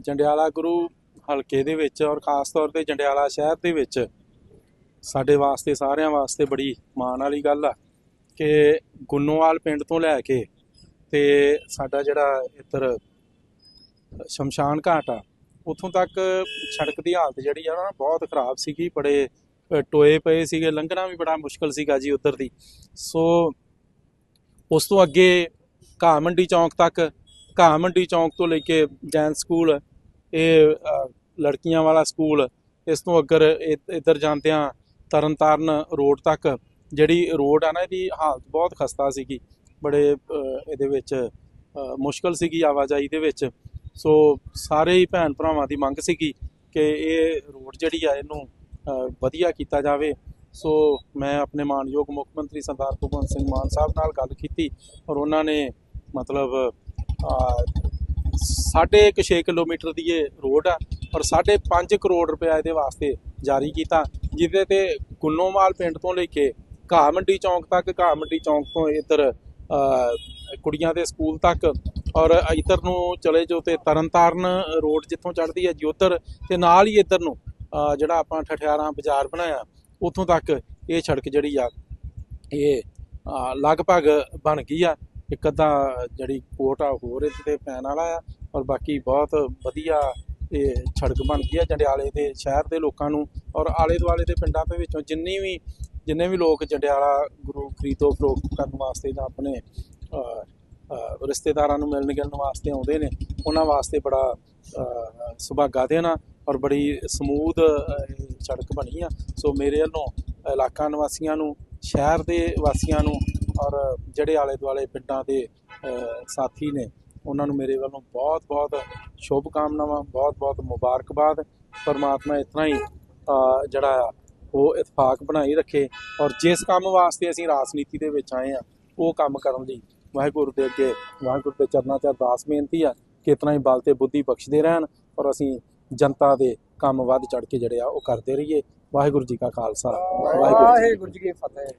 ਜੰਡਿਆਲਾ ਗੁਰੂ ਹਲਕੇ ਦੇ ਵਿੱਚ ਔਰ ਖਾਸ ਤੌਰ ਤੇ ਜੰਡਿਆਲਾ ਸ਼ਹਿਰ ਦੇ ਵਿੱਚ ਸਾਡੇ ਵਾਸਤੇ, ਸਾਰਿਆਂ ਵਾਸਤੇ ਬੜੀ ਮਾਣ ਵਾਲੀ ਗੱਲ ਆ ਕਿ ਗੁੰਨੋਵਾਲ ਪਿੰਡ ਤੋਂ ਲੈ ਕੇ ਤੇ ਸਾਡਾ ਜਿਹੜਾ ਇੱਧਰ ਸ਼ਮਸ਼ਾਨ ਘਾਟ ਆ, ਉੱਥੋਂ ਤੱਕ ਸੜਕ ਦੀ ਹਾਲਤ ਜਿਹੜੀ ਆ ਨਾ ਬਹੁਤ ਖਰਾਬ ਸੀਗੀ, ਬੜੇ ਟੋਏ ਪਏ ਸੀਗੇ, ਲੰਘਣਾ ਵੀ ਬੜਾ ਮੁਸ਼ਕਲ ਸੀਗਾ ਜੀ ਉੱਧਰ ਦੀ। ਸੋ ਉਸ ਤੋਂ ਅੱਗੇ ਘਾਹ ਮੰਡੀ ਚੌਂਕ ਤੱਕ ਘਾਹ ਮੰਡੀ ਚੌਂਕ ਤੋਂ ਲੈ ਕੇ ਜੈਨ ਸਕੂਲ, ਇਹ ਲੜਕੀਆਂ ਵਾਲਾ ਸਕੂਲ, ਇਸ ਤੋਂ ਅੱਗਰ ਇ- ਇੱਧਰ ਜਾਂਦਿਆਂ ਤਰਨਤਾਰਨ ਰੋਡ ਤੱਕ, ਜਿਹੜੀ ਰੋਡ ਆ ਨਾ, ਇਹਦੀ ਹਾਲਤ ਬਹੁਤ ਖਸਤਾ ਸੀਗੀ, ਬੜੇ ਇਹਦੇ ਵਿੱਚ ਮੁਸ਼ਕਲ ਸੀਗੀ ਆਵਾਜਾਈ ਦੇ ਵਿੱਚ, ਸੋ ਸਾਰੇ ਹੀ ਭੈਣ ਭਰਾਵਾਂ ਦੀ ਮੰਗ ਸੀਗੀ ਕਿ ਇਹ ਰੋਡ ਜਿਹੜੀ ਆ, ਇਹਨੂੰ ਵਧੀਆ ਕੀਤਾ ਜਾਵੇ, ਸੋ ਮੈਂ ਆਪਣੇ ਮਾਨਯੋਗ ਮੁੱਖ ਮੰਤਰੀ ਸਰਦਾਰ ਭਗਵੰਤ ਸਿੰਘ ਮਾਨ ਸਾਹਿਬ ਨਾਲ ਗੱਲ ਕੀਤੀ, ਔਰ ਉਹਨਾਂ ਨੇ ਮਤਲਬ ਸਾਢੇ ਕੁ ਛੇ ਕਿਲੋਮੀਟਰ ਦੀ ਇਹ ਰੋਡ ਆ ਔਰ ਸਾਢੇ ਪੰਜ ਕਰੋੜ ਰੁਪਇਆ ਇਹਦੇ ਵਾਸਤੇ ਜਾਰੀ ਕੀਤਾ, ਜਿਹਦੇ ਤੇ ਗੁੰਨੋਵਾਲ ਪਿੰਡ ਤੋਂ ਲੈ ਕੇ ਘਾਹ ਮੰਡੀ ਚੌਂਕ ਤੱਕ, ਘਾਹ ਮੰਡੀ ਚੌਂਕ ਤੋਂ ਇੱਧਰ ਕੁੜੀਆਂ ਦੇ ਸਕੂਲ ਤੱਕ ਔਰ ਇੱਧਰ ਨੂੰ ਚਲੇ ਜਾਓ ਤੇ ਤਰਨਤਾਰਨ ਰੋਡ ਜਿੱਥੋਂ ਚੜ੍ਹਦੀ ਹੈ ਜੀ ਉੱਧਰ ਤੇ ਨਾਲ ਹੀ ਇੱਧਰ ਨੂੰ ਜਿਹੜਾ ਆਪਾਂ ਠਠਿਆਰਾਂ ਬਾਜ਼ਾਰ ਬਣਾਇਆ, ਉੱਥੋਂ ਤੱਕ ਇਹ ਸੜਕ ਜਿਹੜੀ ਆ, ਇਹ ਲਗਭਗ ਬਣ ਗਈ ਆ। ਇੱਕ ਅੱਧਾ ਜਿਹੜੀ ਕੋਟ ਆ, ਹੋਰ ਇਹਦੇ ਤੇ ਪੈਣ ਵਾਲਾ ਆ, ਔਰ ਬਾਕੀ ਬਹੁਤ ਵਧੀਆ ਇਹ ਸੜਕ ਬਣਦੀ ਆ ਜੰਡਿਆਲੇ ਦੇ ਸ਼ਹਿਰ ਦੇ ਲੋਕਾਂ ਨੂੰ, ਔਰ ਆਲੇ ਦੁਆਲੇ ਦੇ ਪਿੰਡਾਂ ਦੇ ਵਿੱਚੋਂ ਜਿੰਨੀ ਵੀ, ਜਿੰਨੇ ਵੀ ਲੋਕ ਜੰਡਿਆਲਾ ਗੁਰੂ ਖਰੀਦੋ ਫਰੋਖਤ ਕਰਨ ਵਾਸਤੇ ਜਾਂ ਆਪਣੇ ਰਿਸ਼ਤੇਦਾਰਾਂ ਨੂੰ ਮਿਲਣ ਗਿਲਣ ਵਾਸਤੇ ਆਉਂਦੇ ਨੇ, ਉਹਨਾਂ ਵਾਸਤੇ ਬੜਾ ਸੁਭਾਗਾ ਦੇਣ ਆ, ਔਰ ਬੜੀ ਸਮੂਥ ਸੜਕ ਬਣੀ ਆ। ਸੋ ਮੇਰੇ ਵੱਲੋਂ ਇਲਾਕਾ ਨਿਵਾਸੀਆਂ ਨੂੰ, ਸ਼ਹਿਰ ਦੇ ਵਾਸੀਆਂ ਨੂੰ ਔਰ ਜਿਹੜੇ ਆਲੇ ਦੁਆਲੇ ਪਿੰਡਾਂ ਦੇ ਸਾਥੀ ਨੇ, ਉਹਨਾਂ ਨੂੰ ਮੇਰੇ ਵੱਲੋਂ ਬਹੁਤ ਬਹੁਤ ਸ਼ੁਭ ਕਾਮਨਾਵਾਂ ਬਹੁਤ ਬਹੁਤ ਮੁਬਾਰਕਬਾਦ। ਪਰਮਾਤਮਾ ਇਤਨਾ ਹੀ ਜਿਹੜਾ ਆ, ਉਹ ਇਤਫਾਕ ਬਣਾਈ ਰੱਖੇ। ਔਰ ਜਿਸ ਕੰਮ ਵਾਸਤੇ ਅਸੀਂ ਰਾਜਨੀਤੀ ਦੇ ਵਿੱਚ ਆਏ ਆ, ਉਹ ਕੰਮ ਕਰਨ ਲਈ ਵਾਹਿਗੁਰੂ ਦੇ ਅੱਗੇ, ਵਾਹਿਗੁਰੂ ਦੇ ਚਰਨਾਂ 'ਚ ਅਰਦਾਸ ਬੇਨਤੀ ਆ ਕਿ ਇਤਨਾ ਹੀ ਬਲ ਤੇ ਬੁੱਧੀ ਬਖਸ਼ਦੇ ਰਹਿਣ ਔਰ ਅਸੀਂ ਜਨਤਾ ਦੇ ਕੰਮ ਵੱਧ ਚੜ ਕੇ ਜਿਹੜੇ ਆ, ਉਹ ਕਰਦੇ ਰਹੀਏ। ਵਾਹਿਗੁਰੂ ਜੀ ਕਾ ਖਾਲਸਾ, ਵਾਹਿਗੁਰੂ ਵਾਹਿਗੁਰੂ ਜੀ ਕੀ ਫਤਿਹ।